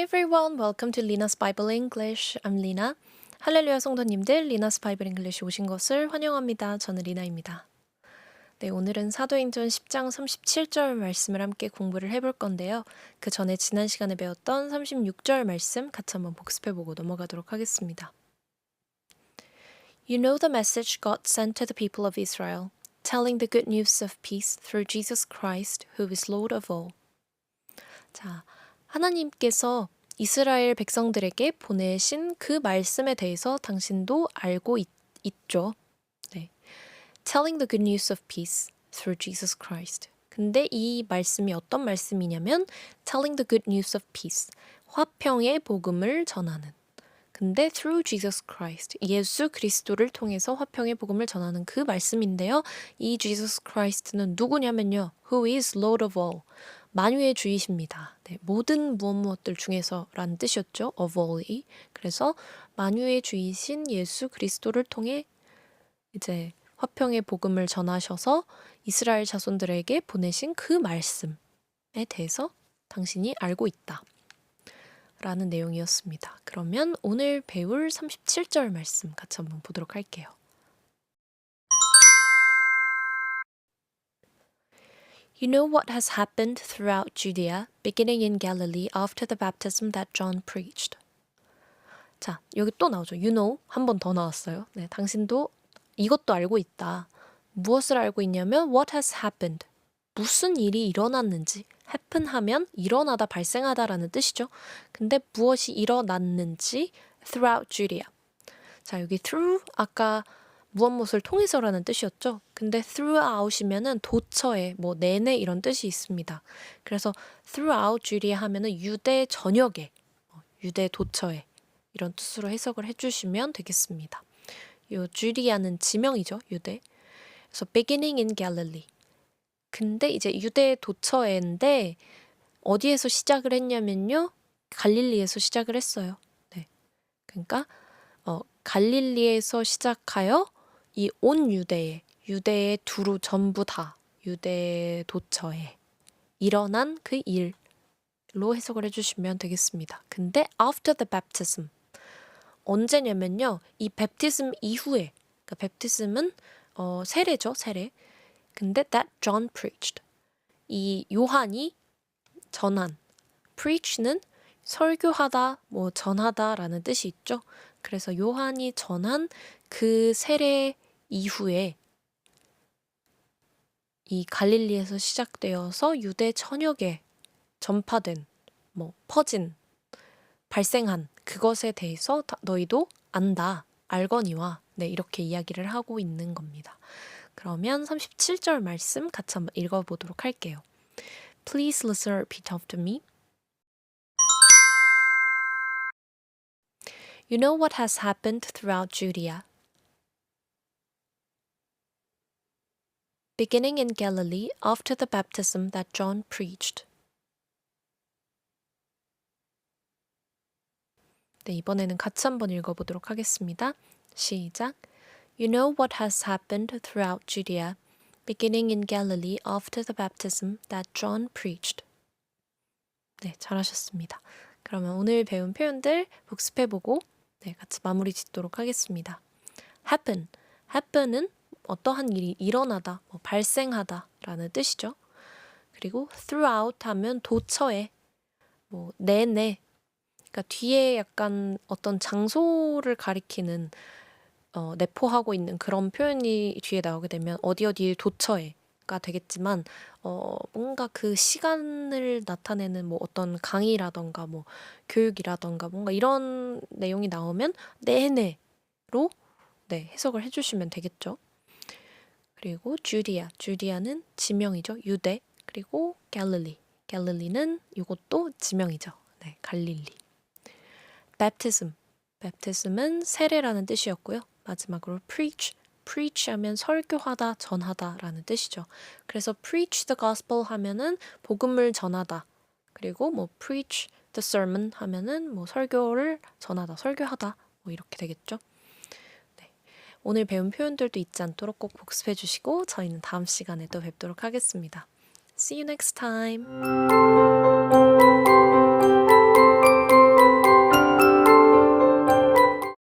Hi everyone, welcome to Lina's Bible English. I'm Lina. 할렐루야 성도님들, 리나스 바이블 잉글리시 오신 것을 환영합니다. 저는 리나입니다. 네, 오늘은 사도행전 10장 37절 말씀을 함께 공부를 해볼 건데요. 그 전에 지난 시간에 배웠던 36절 말씀 같이 한번 복습해보고 넘어가도록 하겠습니다. You know the message God sent to the people of Israel, telling the good news of peace through Jesus Christ, who is Lord of all. 자, 하나님께서 이스라엘 백성들에게 보내신 그 말씀에 대해서 당신도 알고 있, 있죠. 네. Telling the good news of peace through Jesus Christ. 근데 이 말씀이 어떤 말씀이냐면 telling the good news of peace. 화평의 복음을 전하는. 근데 through Jesus Christ. 예수 그리스도를 통해서 화평의 복음을 전하는 그 말씀인데요. 이 Jesus Christ는 누구냐면요. Who is Lord of all. 만유의 주이십니다. 네, 모든 무엇 무엇들 중에서라는 뜻이었죠. of all이. 그래서 만유의 주이신 예수 그리스도를 통해 이제 화평의 복음을 전하셔서 이스라엘 자손들에게 보내신 그 말씀에 대해서 당신이 알고 있다. 라는 내용이었습니다. 그러면 오늘 배울 37절 말씀 같이 한번 보도록 할게요. You know what has happened throughout Judea, beginning in Galilee after the baptism that John preached. 자, 여기 또 나오죠. You know 한 번 더 나왔어요. 네, 당신도 이것도 알고 있다. 무엇을 알고 있냐면 what has happened. 무슨 일이 일어났는지 happen 하면 일어나다 발생하다라는 뜻이죠. 근데 무엇이 일어났는지 throughout Judea. 자, 여기 through 아까 무엇 무엇을 통해서라는 뜻이었죠. 근데 throughout이면은 도처에 뭐 내내 이런 뜻이 있습니다. 그래서 throughout Judea 하면은 유대 전역에 어, 유대 도처에 이런 뜻으로 해석을 해주시면 되겠습니다. 요 주리아는 지명이죠, 유대. 그래서 beginning in Galilee. 근데 이제 유대 도처인데 어디에서 시작을 했냐면요, 갈릴리에서 시작을 했어요. 네, 그러니까 어, 갈릴리에서 시작하여 이 온 유대에 유대의 두루 전부 다 유대 도처에 일어난 그 일로 해석을 해주시면 되겠습니다. 근데 after the baptism 언제냐면요 이 베프티즘 이후에 그러니까 베프티즘은 어, 세례죠 세례. 근데 that John preached 이 요한이 전한 preach는 설교하다 뭐 전하다라는 뜻이 있죠. 그래서 요한이 전한 그 세례 이후에 이 갈릴리에서 시작되어서 유대 전역에 전파된 뭐 퍼진 발생한 그것에 대해서 너희도 안다 알거니와 네 이렇게 이야기를 하고 있는 겁니다. 그러면 37절 말씀 같이 한번 읽어 보도록 할게요. Please listen repeat after me. You know what has happened throughout Judea, beginning in Galilee after the baptism that John preached. 네, 이번에는 같이 한번 읽어보도록 하겠습니다. 시작. You know what has happened throughout Judea, beginning in Galilee after the baptism that John preached. 네, 잘하셨습니다. 그러면 오늘 배운 표현들 복습해보고 네, 같이 마무리 짓도록 하겠습니다. happen. happen은 어떠한 일이 일어나다, 뭐 발생하다라는 뜻이죠. 그리고 throughout 하면 도처에, 뭐 내내, 그러니까 뒤에 약간 어떤 장소를 가리키는 어, 내포하고 있는 그런 표현이 뒤에 나오게 되면 어디 어디 도처에 가 되겠지만 어 뭔가 그 시간을 나타내는 뭐 어떤 강의라던가 뭐 교육이라던가 뭔가 이런 내용이 나오면 내내로 네, 해석을 해 주시면 되겠죠. 그리고 주디아, 주디아는 지명이죠. 유대. 그리고 갈릴리. 갈릴리는 이것도 지명이죠. 네, 갈릴리. baptism. baptism은 세례라는 뜻이었고요. 마지막으로 preach. preach 하면 설교하다, 전하다라는 뜻이죠. 그래서 preach the gospel 하면은 복음을 전하다. 그리고 뭐 preach the sermon 하면은 뭐 설교를 전하다, 설교하다. 뭐 이렇게 되겠죠. 네. 오늘 배운 표현들도 잊지 않도록 꼭 복습해 주시고 저희는 다음 시간에 또 뵙도록 하겠습니다. See you next time.